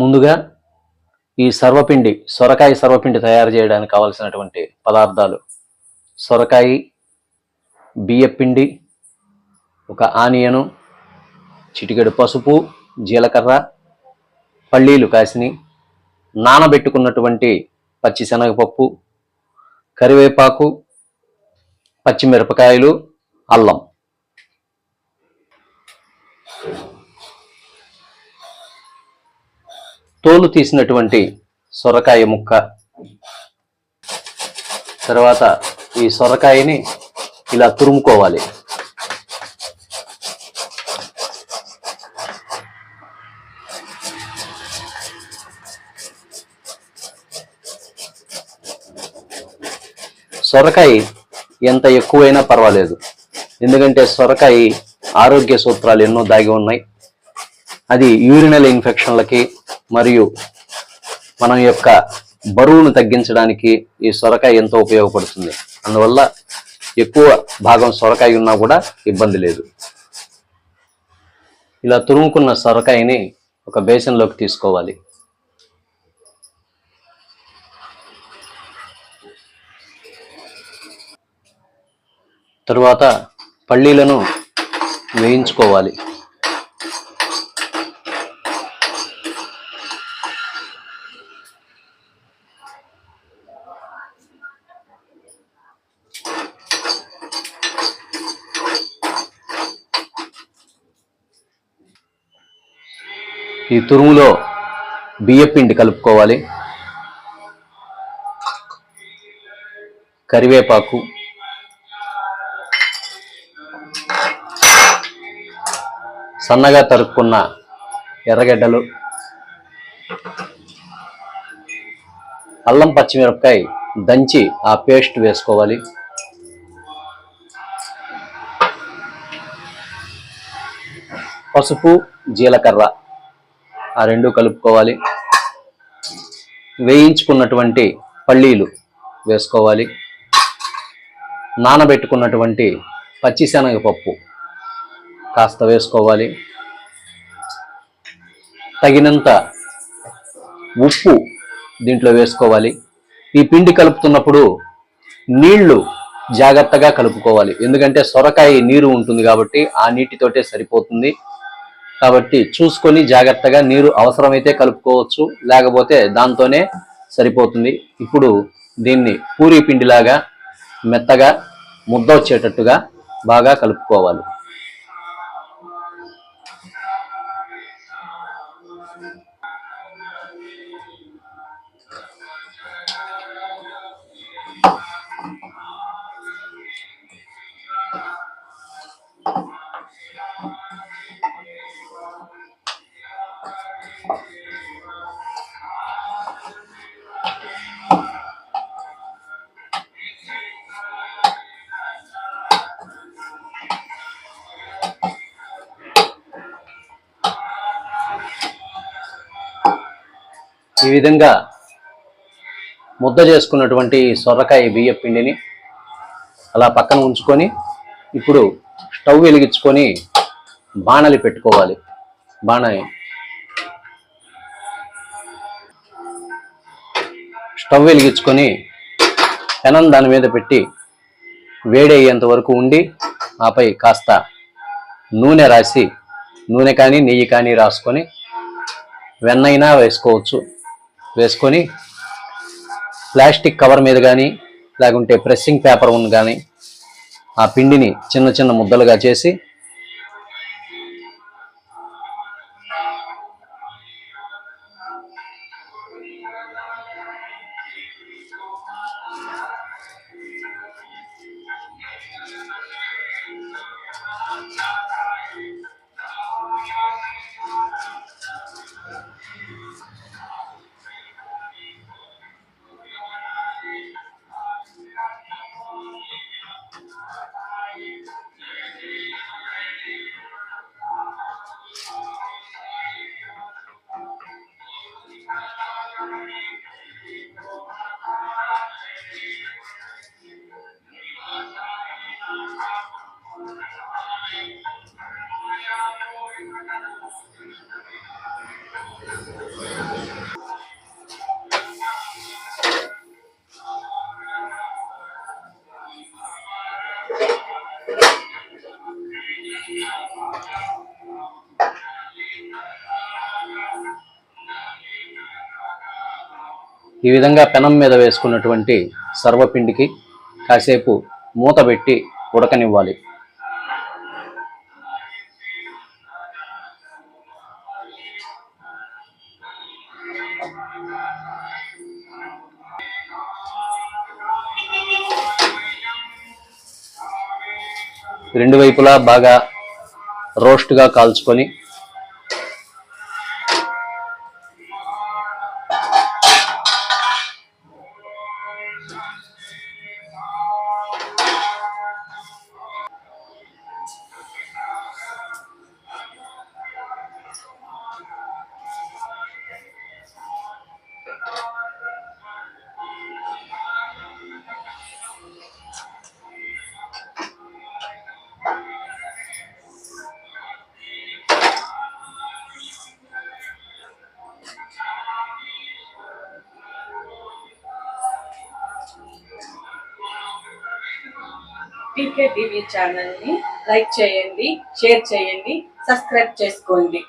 ముందుగా ఈ సర్వపిండి సొరకాయ సర్వపిండి తయారు చేయడానికి కావలసినటువంటి పదార్థాలు. సొరకాయ బియ్యపిండి ఒక ఆనియను చిటికెడు పసుపు జీలకర్ర పల్లీలు కాసిని నానబెట్టుకున్నటువంటి పచ్చిశనగపప్పు కరివేపాకు పచ్చిమిరపకాయలు అల్లం. తోలు తీసినటువంటి సొరకాయ ముక్క. తర్వాత ఈ సొరకాయని ఇలా తురుముకోవాలి. సొరకాయ ఎంత ఎక్కువైనా పర్వాలేదు. ఎందుకంటే సొరకాయ ఆరోగ్య సూత్రాలు ఎన్నో దాగి ఉన్నాయి. అది యూరినల్ ఇన్ఫెక్షన్లకి మరియు మనం యొక్క బరువును తగ్గించడానికి ఈ సొరకాయ ఎంతో ఉపయోగపడుతుంది. అందువల్ల ఎక్కువ భాగం సొరకాయ ఉన్నా కూడా ఇబ్బంది లేదు. ఇలా తురుముకున్న సొరకాయని ఒక బేసన్లోకి తీసుకోవాలి. తరువాత పల్లీలను వేయించుకోవాలి. ఈ తురుములో బియ్యపిండి కలుపుకోవాలి. కరివేపాకు. సన్నగా తరుక్కున్న ఎర్రగడ్డలు. అల్లం పచ్చిమిరపకాయ దంచి ఆ పేస్ట్ వేసుకోవాలి. పసుపు జీలకర్ర. ఆ రెండు కలుపుకోవాలి. వేయించుకున్నటువంటి పల్లీలు వేసుకోవాలి. నానబెట్టుకున్నటువంటి పచ్చిశనగపప్పు కాస్త వేసుకోవాలి. తగినంత ఉప్పు దీంట్లో వేసుకోవాలి. ఈ పిండి కలుపుతున్నప్పుడు నీళ్ళు జాగ్రత్తగా కలుపుకోవాలి. ఎందుకంటే సొరకాయ నీరు ఉంటుంది కాబట్టి ఆ నీటితోటే సరిపోతుంది. కాబట్టి చూసుకొని జాగ్రత్తగా నీరు అవసరమైతే కలుపుకోవచ్చు లేకపోతే దాంతోనే సరిపోతుంది. ఇప్పుడు దీన్ని పూరీ పిండిలాగా మెత్తగా ముద్ద వచ్చేటట్టుగా బాగా కలుపుకోవాలి. ఈ విధంగా ముద్ద చేసుకున్నటువంటి సొరకాయ బియ్య పిండిని అలా పక్కన ఉంచుకొని ఇప్పుడు స్టవ్ వెలిగించుకొని బాణలి పెట్టుకోవాలి. బాణలి. స్టవ్ వెలిగించుకొని పెనం దాని మీద పెట్టి వేడయ్యేంత వరకు ఉండి ఆపై కాస్త నూనె రాసి నూనె కానీ నెయ్యి కానీ రాసుకొని వెన్నైనా వేసుకోవచ్చు. వేసుకొని ప్లాస్టిక్ కవర్ మీద కానీ లేకుంటే ప్రెస్సింగ్ పేపర్ ఉంది కానీ ఆ పిండిని చిన్న చిన్న ముద్దలుగా చేసి ఈ విధంగా పెనం మీద వేసుకున్నటువంటి సర్వపిండికి కాసేపు మూత పెట్టి ఉడకనివ్వాలి. రెండు వైపులా బాగా రోస్ట్గా కాల్చుకొని పీకే టీవీ ఛానల్ని లైక్ చేయండి షేర్ చేయండి సబ్స్క్రైబ్ చేసుకోండి.